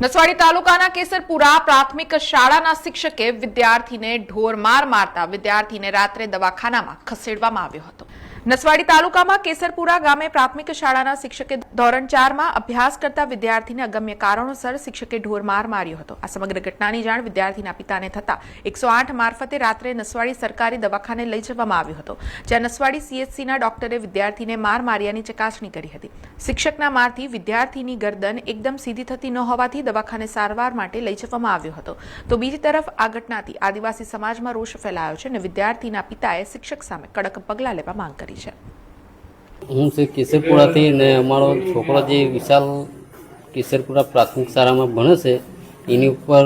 નસવાડી તાલુકાના કેસરપુરા પ્રાથમિક શાળાના શિક્ષકે વિદ્યાર્થીને ઢોર માર મારતા વિદ્યાર્થીને રાત્રે દવાખાનામાં ખસેડવામાં આવ્યો હતો. નસવાડી તાલુકામાં કેસરપુરા ગામે પ્રાથમિક શાળાના શિક્ષકે ધોરણ ચારમાં અભ્યાસ કરતા વિદ્યાર્થીને અગમ્ય કારણોસર શિક્ષકે ઢોર માર માર્યો હતો. આ સમગ્ર ઘટનાની જાણ વિદ્યાર્થીના પિતાને થતા એકસો આઠ મારફતે રાત્રે નસવાડી સરકારી દવાખાને લઈ જવામાં આવ્યો હતો, જ્યાં નસવાડી સીએચસીના ડોક્ટરે વિદ્યાર્થીને માર માર્યાની ચકાસણી કરી હતી. શિક્ષકના મારથી વિદ્યાર્થીની ગરદન એકદમ સીધી થતી ન હોવાથી દવાખાને સારવાર માટે લઈ જવામાં આવ્યો હતો. તો બીજી તરફ આ ઘટનાથી આદિવાસી સમાજમાં રોષ ફેલાયો છે અને વિદ્યાર્થીના પિતાએ શિક્ષક સામે કડક પગલાં લેવા માંગ કરી છે. હું છે કેસરપુરાથી ને અમારો છોકરો જે વિશાલ કેસરપુરા પ્રાથમિક શાળામાં ભણે છે, એની ઉપર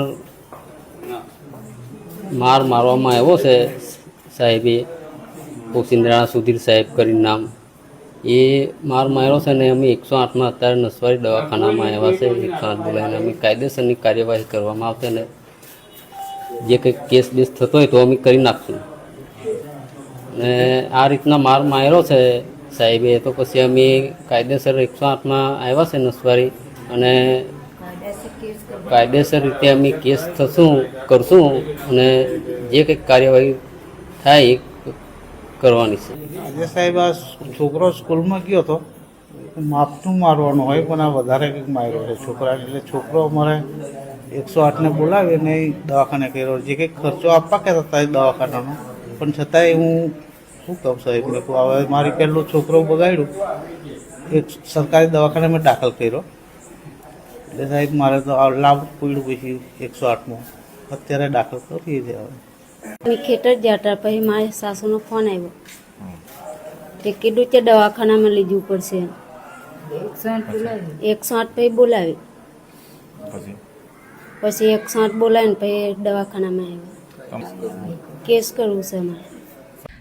માર મારવામાં આવ્યો છે સાહેબે પોસિંદ્રાણા સુધીર સાહેબ કરીને નામ. એ માર માર્યો છે ને અમે એકસો આઠમાં અત્યારે નસવારી દવાખાનામાં આવ્યા છે એકસો આઠ બોલાવીને અમે કાયદેસરની કાર્યવાહી કરવામાં આવશે ને. જે કંઈક કેસ બેસ થતો હોય તો અમે કરી નાખશું. ને આ રીતના માર માર્યો છે સાહેબે. તો પછી અમે કાયદેસર એકસો આઠમાં આવ્યા છે નસવારી અને કાયદેસર રીતે અમે કેસ થશું, કરશું અને જે કંઈક કાર્યવાહી થાય કરવાની છે. આજે સાહેબ આ છોકરો સ્કૂલમાં ગયો હતો માપનું મારવાનું હોય પણ આ વધારે કંઈક માર્યો છે છોકરાને એટલે છોકરો અમારે એકસો આઠને બોલાવીને દવાખાને કર્યો. જે કંઈક ખર્ચો આપવા કહેતા હતા દવાખાનાનો. પણ છતાંય હું શું કહું સાહેબ મેં કહું હવે મારી પહેલો છોકરો બગાડ્યું એક સરકારી દવાખાને મેં દાખલ કર્યો. એટલે સાહેબ મારે તો લાભ પડ્યું પછી એકસો આઠમાં. અત્યારે દાખલ કરીએ છીએ હવે. અમે ખેતર જતા પછી મારા સાસુનો ફોન આવ્યો. તે કીધું તે દવાખાનામાં લીધું પડશે. એકસો આઠ પછી બોલાવી. પછી? એકસો આઠ બોલાવીને પછી દવાખાનામાં આવ્યો. કેસ કરવું છે અમારે.